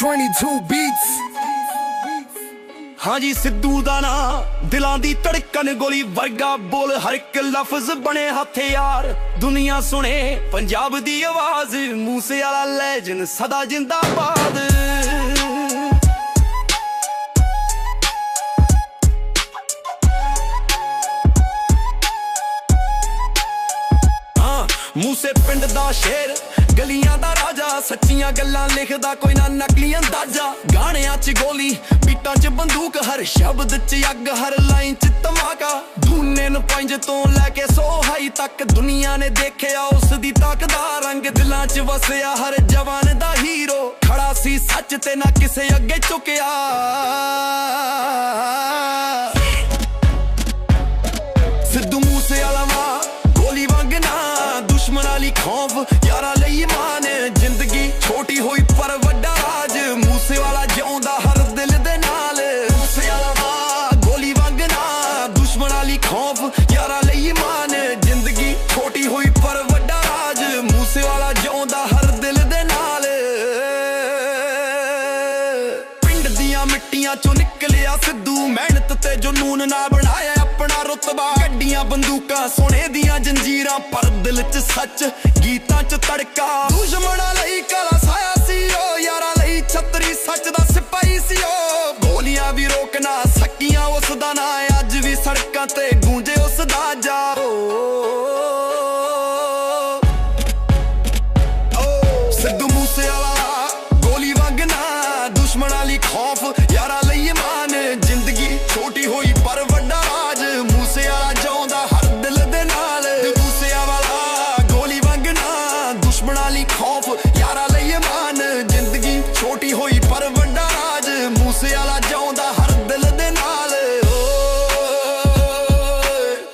22 beats. ਹਾਂਜੀ ਸਿੱਧੂ ਦਾ ਨਾਂ ਦਿਲਾਂ ਦੀ ਧੜਕਣ ਗੋਲੀ ਵਰਗਾ ਬੋਲ ਹਰ ਇੱਕ ਲਫ਼ਜ਼ ਬਣੇ ਹਥਿਆਰ ਦੁਨੀਆ ਸੁਣੇ ਪੰਜਾਬ ਦੀ ਆਵਾਜ਼ ਮੂਸੇ ਵਾਲਾ ਲੈਜਨ ਸਦਾ ਜਿੰਦਾਬਾਦ ਮੂਸੇ ਪਿੰਡ ਦਾ ਸ਼ੇਰ, ਗਲੀਆਂ ਦਾ ਰਾਜਾ, ਸੱਚੀਆਂ ਗੱਲਾਂ ਲਿਖਦਾ ਕੋਈ ਨਾ ਨਕਲੀ ਅੰਦਾਜ਼ਾ। ਗਾਣਿਆਂ 'ਚ ਗੋਲੀ, ਬੀਟਾਂ 'ਚ ਬੰਦੂਕ, ਹਰ ਸ਼ਬਦ 'ਚ ਅੱਗ, ਹਰ ਲਾਈਨ 'ਚ ਧਮਾਕਾ। ਦੂਨੇ ਨੂੰ ਪੰਜ ਤੋਂ ਲੈ ਕੇ ਸੋ ਹਾਈ ਤੱਕ ਦੁਨੀਆ ਨੇ ਦੇਖਿਆ ਉਸ ਦੀ ਤਾਕਤ ਦਾ ਰੰਗ। ਦਿਲਾਂ 'ਚ ਵਸਿਆ ਹਰ ਜਵਾਨ ਦਾ ਹੀਰੋ। ਖੜਾ ਸੀ ਸੱਚ ਤੇ ਨਾ ਕਿਸੇ ਅੱਗੇ ਝੁਕਿਆ। ਖੌਫ ਯਾਰਾਂ ਲਈ ਮਾਨ ਜ਼ਿੰਦਗੀ ਛੋਟੀ ਹੋਈ ਪਰ ਵੱਡਾ ਰਾਜ। ਮੂਸੇ ਵਾਲਾ ਜਿਉਂਦਾ ਹਰ ਦਿਲ ਦੇ ਨਾਲ। ਮੂਸੇ ਵਾਲਾ ਵਾ ਗੋਲੀ ਵਾਂਗਣਾ ਦੁਸ਼ਮਣ ਵਾਲੀ ਖੌਫ ਯਾਰਾਂ ਲਈ ਮਾਨ ਜ਼ਿੰਦਗੀ ਛੋਟੀ ਹੋਈ ਪਰ ਵੱਡਾ ਰਾਜ। ਮੂਸੇ ਵਾਲਾ ਜਿਉਂਦਾ ਹਰ ਦਿਲ ਦੇ ਨਾਲ। ਪਿੰਡ ਦੀਆਂ ਮਿੱਟੀਆਂ ਚੋਂ ਨਿਕਲਿਆ ਸਿੱਧੂ। ਮਿਹਨਤ ਤੇ ਜਨੂਨ ਨਾਲ ਬਣਾਇਆ ਰੁਤਬਾ। ਗੱਡੀਆਂ, ਬੰਦੂਕਾਂ, ਸੋਨੇ ਦੀਆਂ ਜੰਜੀਰਾਂ, ਪਰ ਦਿਲ 'ਚ ਸੱਚ, ਗੀਤਾਂ 'ਚ ਤੜਕਾ। ਦੁਸ਼ਮਣਾਂ ਲਈ ਕਾਲਾ ਸਾਇਆ ਸੀ ਉਹ ਯਾਰਾਂ ਲਈ ਛਤਰੀ ਸੱਚ ਦਾ ਸਿਪਾਹੀ ਸੀ ਉਹ ਗੋਲੀਆਂ ਵੀ ਰੋਕਣਾ, ਸਕੀਆਂ ਉਸ ਦਾ ਨਾਂ ਅੱਜ ਵੀ ਸੜਕਾਂ ਤੇ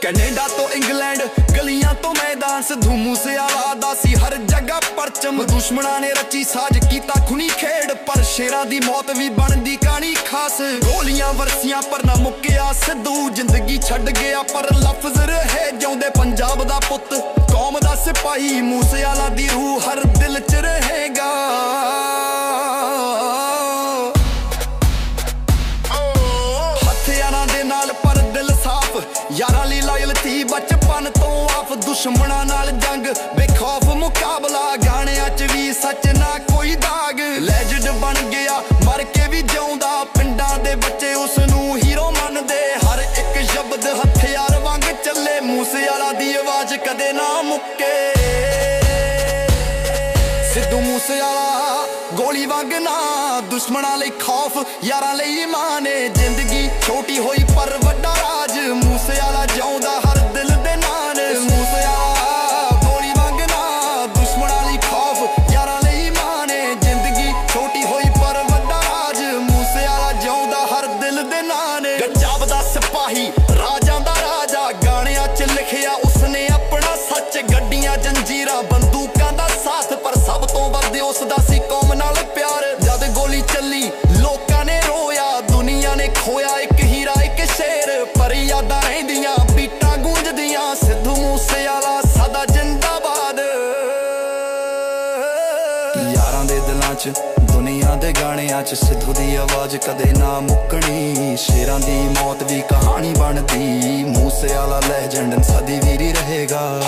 ਕੈਨੇਡਾ ਤੋਂ ਇੰਗਲੈਂਡ, ਗਲੀਆਂ ਤੋਂ ਮੈਦਾਨ, ਸਿੱਧੂ ਮੂਸੇਵਾਲਾ ਦਾ ਸੀ ਹਰ ਜਗ੍ਹਾ ਪਰਚਮ। ਦੁਸ਼ਮਣਾਂ ਨੇ ਰਚੀ ਸਾਜ਼ ਕੀਤਾ ਖੁਨੀ ਖੇਡ, ਪਰ ਸ਼ੇਰਾਂ ਦੀ ਮੌਤ ਵੀ ਬਣਦੀ ਕਹਾਣੀ ਖਾਸ। ਗੋਲੀਆਂ ਵਰਸੀਆਂ ਪਰ ਨਾ ਮੁੱਕਿਆ ਸਿੱਧੂ, ਜ਼ਿੰਦਗੀ ਛੱਡ ਗਿਆ ਪਰ ਲਫ਼ਜ਼ ਰਹੇ ਜਿਉਂਦੇ ਪੰਜਾਬ ਦਾ ਪੁੱਤ। ਕੌਮ ਦਾ ਸਿਪਾਹੀ ਮੂਸੇਵਾਲਾ ਦੀ ਰੂਹ ਹਰ ਦਿਲ 'ਚ ਰਹੇਗਾ। ਦੁਸ਼ਮਣਾਂ ਨਾਲ ਜੰਗ। ਬੇਖੌਫ ਮੁਕਾਬਲਾ, ਗਾਣਿਆਂ 'ਚ ਵੀ ਸੱਚ ਨਾ ਕੋਈ ਦਾਗ। ਲੈਜੈਂਡ ਬਣ ਗਿਆ, ਮਰ ਕੇ ਵੀ ਜਿਉਂਦਾ। ਪਿੰਡਾਂ ਦੇ ਬੱਚੇ ਉਸ ਨੂੰ ਹੀਰੋ ਮੰਨਦੇ। ਹਰ ਇੱਕ ਸ਼ਬਦ ਹਥਿਆਰ ਵਾਂਗ ਚੱਲੇ। ਮੂਸੇ ਵਾਲਾ ਦੀ ਆਵਾਜ਼ ਕਦੇ ਨਾ ਮੁੱਕੇ। ਸਿੱਧੂ ਮੂਸੇ ਵਾਲਾ ਗੋਲੀ ਵਾਂਗਣਾ ਦੁਸ਼ਮਣਾਂ ਲਈ ਖੌਫ, ਯਾਰਾਂ ਲਈ ਮਾਨ ਏ ਜ਼ਿੰਦਗੀ ਛੋਟੀ ਹੋਈ ਪਰ ਵੱਡਾ ਸਿਪਾਹੀ, ਰਾਜਾਂ ਦਾ ਰਾਜਾ, ਗਾਣਿਆਂ 'ਚ ਲਿਖਿਆ ਉਸਨੇ ਆਪਣਾ ਸੱਚ, ਗੱਡੀਆਂ, ਜੰਜੀਰਾਂ, ਬੰਦੂਕਾਂ ਦਾ ਸਾਥ, ਪਰ ਸਭ ਤੋਂ ਵੱਧ ਉਸ ਦਾ ਸੀ ਕੌਮ ਨਾਲ ਪਿਆਰ। ਜਦ ਗੋਲੀ ਚੱਲੀ, ਲੋਕਾਂ ਨੇ ਰੋਇਆ, ਦੁਨੀਆ ਨੇ ਖੋਇਆ ਇੱਕ ਹੀਰਾ, ਇੱਕ ਸ਼ੇਰ, ਪਰ ਯਾਦਾਂ ਰਹਿੰਦੀਆਂ 'ਚ। ਦੁਨੀਆ ਦੇ ਗਾਣਿਆਂ 'ਚ ਸਿੱਧੂ ਦੀ ਆਵਾਜ਼ ਕਦੇ ਨਾ ਮੁੱਕਣੀ। ਸ਼ੇਰਾਂ ਦੀ ਮੌਤ ਵੀ ਕਹਾਣੀ ਬਣਦੀ। ਮੂਸੇ ਵਾਲਾ ਲੈਜੈਂਡ ਸਦੀ ਵੀਰੀ ਰਹੇਗਾ।